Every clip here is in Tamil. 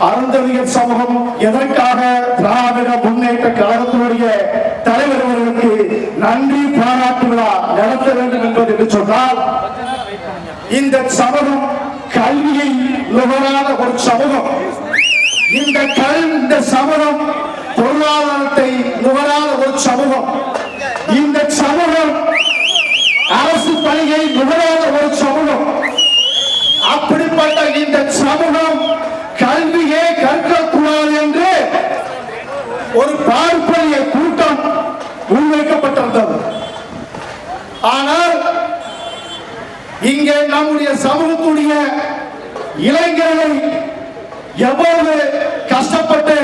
அருந்ததியர் சமூகம் எதற்காக திராவிட முன்னேற்ற கழகத்தினுடைய தலைவர்களுக்கு நன்றி பாராட்டு விழா நடத்த வேண்டும் என்பது என்று சொன்னால் இந்த சமூகம் கல்வியை நுகராத ஒரு சமூகம். இந்த கல் இந்த சமூகம் பொருளாதாரத்தை நுகராத ஒரு சமூகம் இந்த சமூகம் அரசு பணியை நுகராத ஒரு சமூகம் அப்படிப்பட்ட இந்த சமூகம் கல்வியே கற்கக்கூடாது என்று ஒரு பார்ப்பனிய கூட்டம் முன்வைக்கப்பட்டிருந்தது ஆனால் இங்கே நம்முடைய சமூகத்துடைய இளைஞர்களை எவ்வளவு கஷ்டப்பட்டு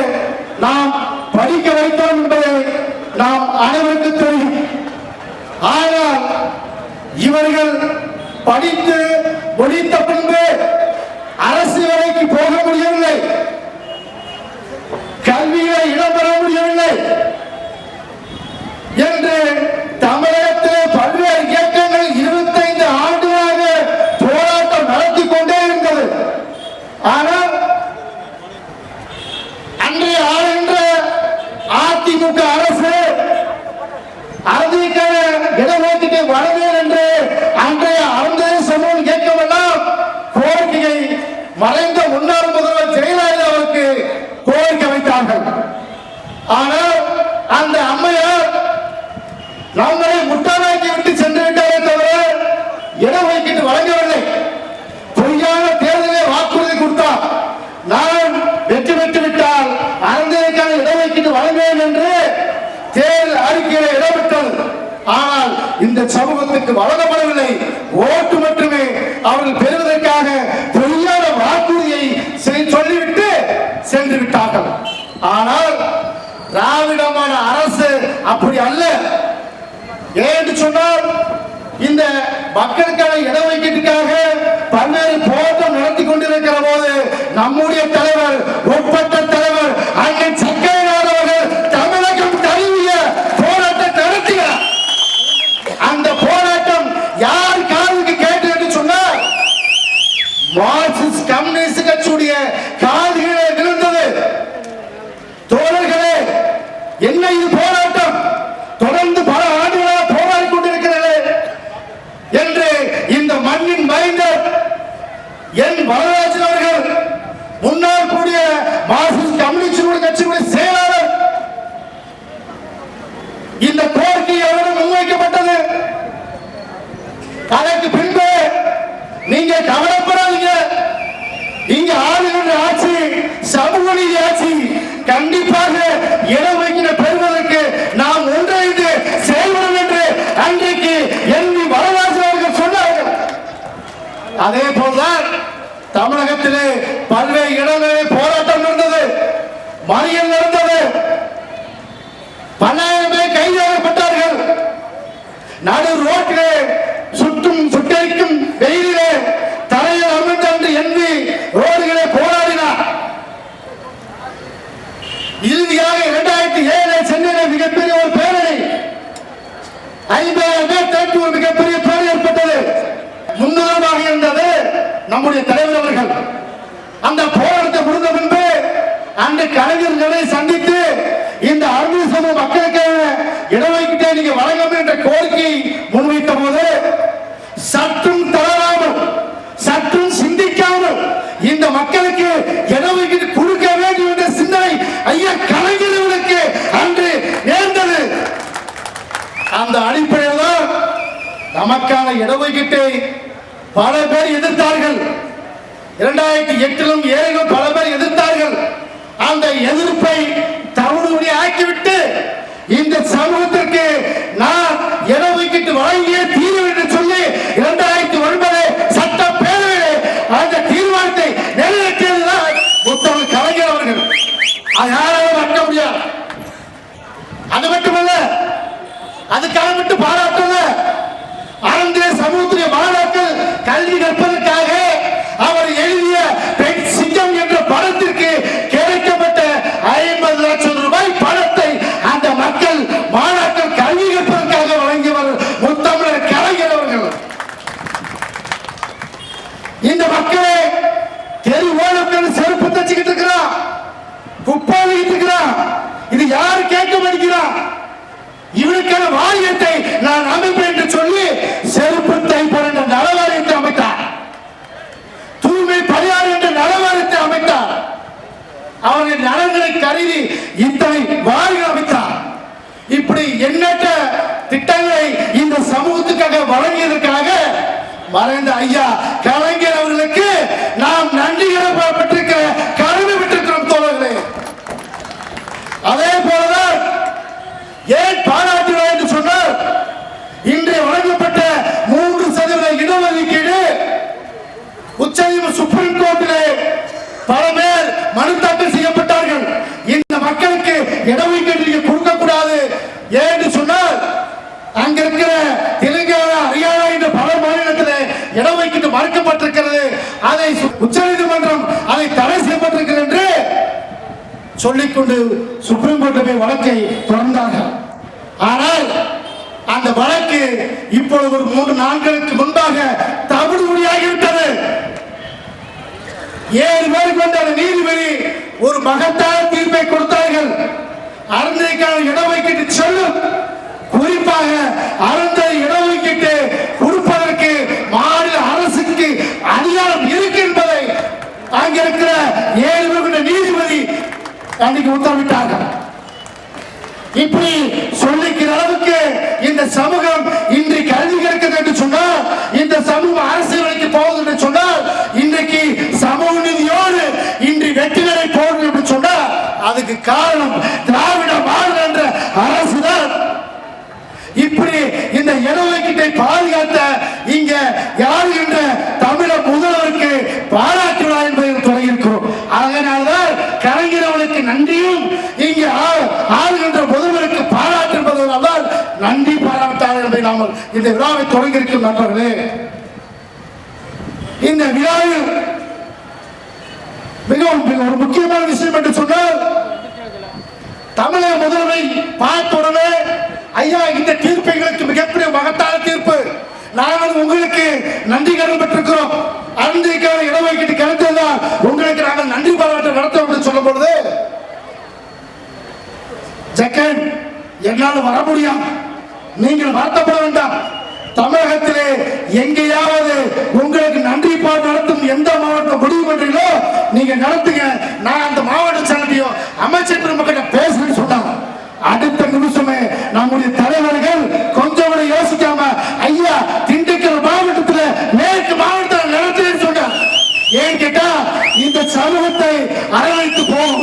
நாம் படிக்க வைத்தோம் என்பதை நாம் அனைவருக்கு தெரியும். ஆனால் இவர்கள் படித்து முடித்த பின்பு அரசு வேலைக்கு போக முடியவில்லை. கல்வியை இடம்பெற முடியவில்லை என்று தமிழகத்திலே பல்வேறு இயக்கங்கள் இருபத்தைந்து ஆண்டுகளாக போராட்டம் நடத்தி கொண்டே இருந்தது ஆனால் அன்றைய ஆளுகின்ற அதிமுக அரசு அரசியலுக்கான இடஒதுக்கீட்டை வழங்குவேன் என்று அன்றைய அருந்ததி சமூகம் கேட்கவெல்லாம் கோரிக்கையை மறைந்த முன்னாள் முதல்வர் ஜெயலலிதா அவருக்கு கோரிக்கை வைத்தார்கள் ஆனால் அந்த அம்மையார் நம்மளை முட்டாளாக்கி விட்டு சென்று விட்டாரே தவிர இடஒதுக்கீட்டு வழங்கவில்லை பொய்யான தேர்தலை வாக்குறுதி கொடுத்தார் நான் வெற்றி பெற்று விட்டால் அரசியலுக்கான இடஒதுக்கீட்டு வழங்குவேன் என்று தேர்தல் அறிக்கையில் இடம்பெற்றது ஆனால் இந்த சமூகத்துக்கு வழங்கப்படவில்லை. ஓட்டு மட்டுமே. அவர்கள் பெறுவதற்காக பொய்யான வாக்குறுதியை சொல்லிவிட்டு சென்று விட்டார்கள். ஆனால் திராவிடமான அரசு அப்படி அல்ல. ஏன்னு சொன்னால் இந்த மக்களுக்கான இடஒதுக்கீட்டுக்காக பல்வேறு போராட்டம் நடத்தி கொண்டிருக்கிற போது நம்முடைய தலைவர் ஒப்பற்ற தலைவர் அண்ணன் சக்கரநாத அவர்கள் தமிழகம் தழுவிய போராட்டம் நடத்தினார் அந்த போராட்டம் யார் காதுக்கு கேட்டு என்று சொன்னால் மார்க்சிஸ்ட் கம்யூனிஸ்ட் கட்சியுடைய காதுகளே விழுந்தது தோழர்களே என்ன இது போராட்டம் தொடர்ந்து பல ஆண்டுகளாக போராடி கொண்டிருக்கிறது என்று இந்த மண்ணின் மைந்தர் என் வரராஜன் அவர்கள் முன்னாள் கூடிய மார்க்சிஸ்ட் கம்யூனிஸ்ட் கட்சியுடைய செயலாளர் இந்த கோரிக்கை அவரிடம் முன்வைக்கப்பட்டது அதற்கு பின்பு நீங்க கவலைப்படாதீங்க இங்க ஆளுகின்ற ஆட்சி சமூக நீதி ஆட்சி கண்டிப்பாக இடஒதுக்கீடு பெறுவதற்கு நாம் ஒன்றிணைந்து செயல்படும் என்று அன்றைக்கு எண்ணி வரலாற்று அவர்கள் சொன்னார்கள் அதே போல்தான் தமிழகத்திலே பல்வேறு இடங்களிலே போராட்டம் நடந்தது மறியல் நடந்தது. பல்லாயிரம் பேர் கைதாகப்பட்டார்கள். நடு ரோட்டிலே சுற்றும் சுட்டரிக்கும் வெயிலிலே தலையில் அமிர்ந்து எண்ணி ரோடுகளை போராடினார் இறுதியாக இரண்டாயிரத்தி ஏழு சென்னையில் மிகப்பெரிய ஒரு பேரணி. ஐம்பதாயிரம் பேர் திரட்டி ஒரு மிகப்பெரிய முன்னுதாரணமாக இருந்தது நம்முடைய தலைவர் அவர்கள். அந்த போராட்டத்தை முடிந்த பின்பு அந்த கலைஞர்களை சந்தித்து இந்த அருள் சமூக மக்களுக்கான இடஒதுக்கீட்டை நீங்க வழங்க என்ற கோரிக்கையை முன்வைத்த போது சற்றும் தளராமல் சற்றும் சிந்திக்காமல் இந்த மக்களுக்கு இடஒதுக்கீடு கொடுக்க வேண்டும் என்ற சிந்தனை ஐயா கலைஞர்களுக்கு அன்று நேர்ந்தது. அந்த அடிப்படையில் தான் நமக்கான இடஒதுக்கீட்டை பல பேர் எதிர்த்தார்கள். இரண்டாயிரத்தி எட்டிலும் ஏழிலும் பல பேர் எதிர்த்தார்கள். அந்த எதிர்ப்பை தவிடுபடி ஆக்கிவிட்டு இந்த சமூகத்திற்கு நான் இடஒதுக்கீட்டு வழங்கியே தீர்வு என்று சொல்லி இரண்டாயிரத்தி ஒன்பது சட்டப்பேரவையில் அந்த தீர்மானத்தை நிறைவேற்றியதுதான் முத்தமிழ் கலைஞர் அவர்கள். அது யாராலும் மறக்க முடியாது. அது மட்டுமல்ல அதுக்காக மட்டும் பாராட்டல இந்த மக்களே தெரு ஓடுக்கு செருப்பு தச்சுக்கிட்டு இருக்கிறான் குப்பாளிக்கிட்டு இருக்கிறான் இது யாரு கேட்க மாட்டேங்கிறான் இவனுக்கான வாரியத்தை நான் அமைப்பேன் என்று சொல்லி செருப்பு தைப்பர் என்ற நலவாரியத்தை அமைத்தார். தூய்மை பணியாளர் என்ற நலவாரியத்தை அமைத்தார். அவர்கள் நலன்களை கருதி இத்தனை வாரியம் அமைத்தார். இப்படி எண்ணற்ற திட்டங்களை இந்த சமூகத்துக்காக வழங்கியதற்காக மறைந்த ஐயா மக்களுக்கு இடஒதுக்கீடு நீங்க கொடுக்க கூடாது ஏன்னு சொன்னால் அங்க இருக்கிற தெலுங்கானா ஹரியானா என்ற பல மாநிலத்தில் இடஒதுக்கீடு மறுக்கப்பட்டிருக்கிறது. அதை சு- உச்சநீதிமன்றம் அதை தடை செய்யப்பட்டிருக்கிறது என்று சொல்லிக்கொண்டு சுப்ரீம் கோர்ட்டு போய் வழக்கை தொடர்ந்தார்கள். ஆனால் அந்த வழக்கு இப்பொழுது ஒரு மூன்று நாட்களுக்கு முன்பாக தவிடுபடியாகிவிட்டது ஏழு பேர் கொண்ட நீதிபதி ஒரு மகத்தான தீர்ப்பை கொடுத்தார். அறந்தைக்கான இடஒதுக்கீட்டு சொல்லும். குறிப்பாக அறந்தை இடஒதுக்கீட்டு கொடுப்பதற்கு மாநில அரசுக்கு அதிகாரம் இருக்கு என்பதை அங்க இருக்கிற ஏழு பேர் நீதிபதி அன்னைக்கு உத்தரவிட்டார்கள் இப்படி சொல்லிக்கிற அளவுக்கு இந்த சமூகம் இன்று கல்வி கிடைக்கிறது என்று சொன்னால் இந்த சமூகம் அரசியலுக்கு போகுது என்று சொன்னால் இன்றைக்கு சமூக நீதியோடு இன்று வெற்றிகளை போகுது என்று சொன்னால் அதுக்கு காரணம் திராவிட மாடல் என்ற அரசுதான் இப்படி இந்த இடஒதுக்கீட்டை பாதுகாத்த இங்க யார் என்ற தமிழ முதல்வருக்கு என்பதை தொடங்கியிருக்கிறோம். அதனால்தான் கலைஞரவனுக்கு நன்றியும் இங்கே ஆளுகின்ற பொதுவருக்கு பாராட்டு என்பதனால்தான் நன்றி பாராட்டாளர் என்பதை நாம் இந்த விழாவை தொடங்கியிருக்கும் நண்பர்களே. இந்த விழாவில் மிகவும் மிக ஒரு முக்கியமான விஷயம் என்று சொன்னால் தமிழக முதல்வரை பார்த்த உடனே ஐயா இந்த தீர்ப்பு எங்களுக்கு மிகப்பெரிய மகத்தான தீர்ப்பு. நாங்கள் உங்களுக்கு நன்றி கடன் பெற்றிருக்கிறோம். அன்றைக்கான இடஒதுக்கீட்டு கிடைத்ததுதான் உங்களுக்கு நாங்கள் நன்றி பாராட்டம் நடத்தோம் என்று சொல்லும் பொழுது ஜக்கன் என்னால் வர முடியும் நீங்கள் வருத்தப்பட வேண்டாம். தமிழகத்திலே எங்கேயாவது உங்களுக்கு நன்றி பாடு நடத்தும் எந்த மாவட்டம் முடிவு பண்றீங்களோ நீங்க நடத்துங்க. நான் அந்த மாவட்ட சார்பியும் அமைச்சர் பெருமக்கிட்ட பேசுறேன்னு சொன்னாங்க. அடுத்த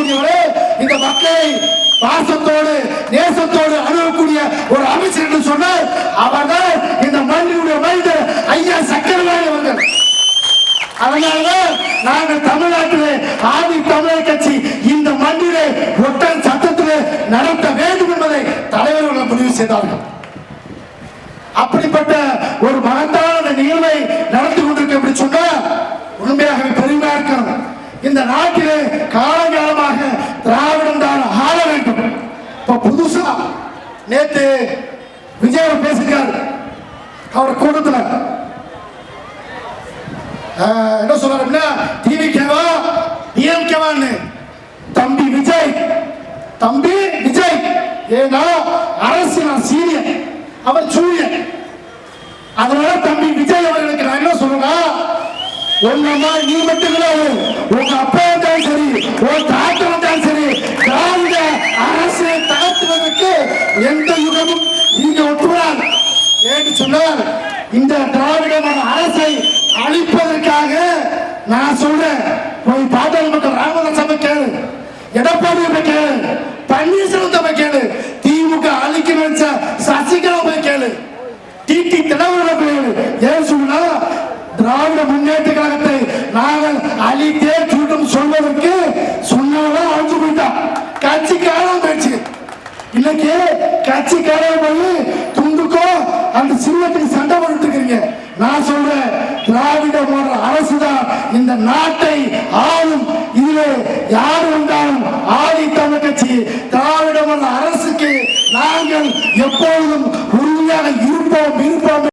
கூடியவரே இந்த மக்களை பாசத்தோடு நேசத்தோடு அணுகக்கூடிய ஒரு அமைச்சர் என்று சொன்னால் அவர்கள் இந்த மண்ணினுடைய மனிதர் ஐயா சக்கரவாணி அவர்கள். அதனால்தான் நாங்கள் தமிழ்நாட்டிலே ஆதி தமிழர் கட்சி இந்த மண்ணிலே ஒட்டன் சட்டத்திலே நடத்த வேண்டும் என்பதை தலைவர்கள் முடிவு செய்தார்கள். அப்படிப்பட்ட ஒரு மகத்தான நிகழ்வை நடத்தி கொண்டிருக்க சொன்னால் உண்மையாகவே பெருமையா இருக்கணும். இந்த நாட்டிலே கால நேத்து விஜய் பேசுகிறார் அவர் கூட்டத்துல. என்ன சொல்றாரு அப்படின்னா டிவிகேவா டிஎம்கேவான்னு. தம்பி விஜய் தம்பி விஜய் ஏன்னா அரசியல் சீரியன் அவர் சூரியன் அதனால தம்பி விஜய் அவர்களுக்கு நான் என்ன சொல்றேன்னா உன்னமா நீ மட்டும் கிடையாது உங்க அப்பா இருந்தாலும் சரி உன் தாத்தா இருந்தாலும் சரி திராவிட அரசை தகர்த்துவதற்கு எந்த யுகமும் இங்க ஒட்டுவார் ஏன்னு சொன்னால் இந்த திராவிடமான அரசை அழிப்பதற்காக நான் சொல்றேன் போய் பாட்டாளி மக்கள் ராமதாஸ் கேளு எடப்பாடி போய் கேளு பன்னீர்செல்வத்தை போய் கேளு திமுக அழிக்க நினைச்ச சசிகலா போய் கேளு டிடி தினவரம் பேரு ஏன் சொன்னா திராவிட முன்னேற்ற கழகத்தை நாங்கள் அழித்தே சூட்டும் சொல்வதற்கு சொன்னாலும் அழிஞ்சு போயிட்டான் கட்சி காலம் போயிடுச்சு இன்னைக்கு கட்சி காலம் போய் துண்டுக்கோ அந்த சின்னத்துக்கு சண்டை போட்டுட்டு நான் சொல்றேன் திராவிட மாடல் அரசு தான் இந்த நாட்டை ஆளும். இதுல யார் வந்தாலும் ஆதி தமிழ் கட்சி திராவிட மாடல் அரசுக்கு நாங்கள் எப்பொழுதும் உறுதியாக இருப்போம் இருப்போம்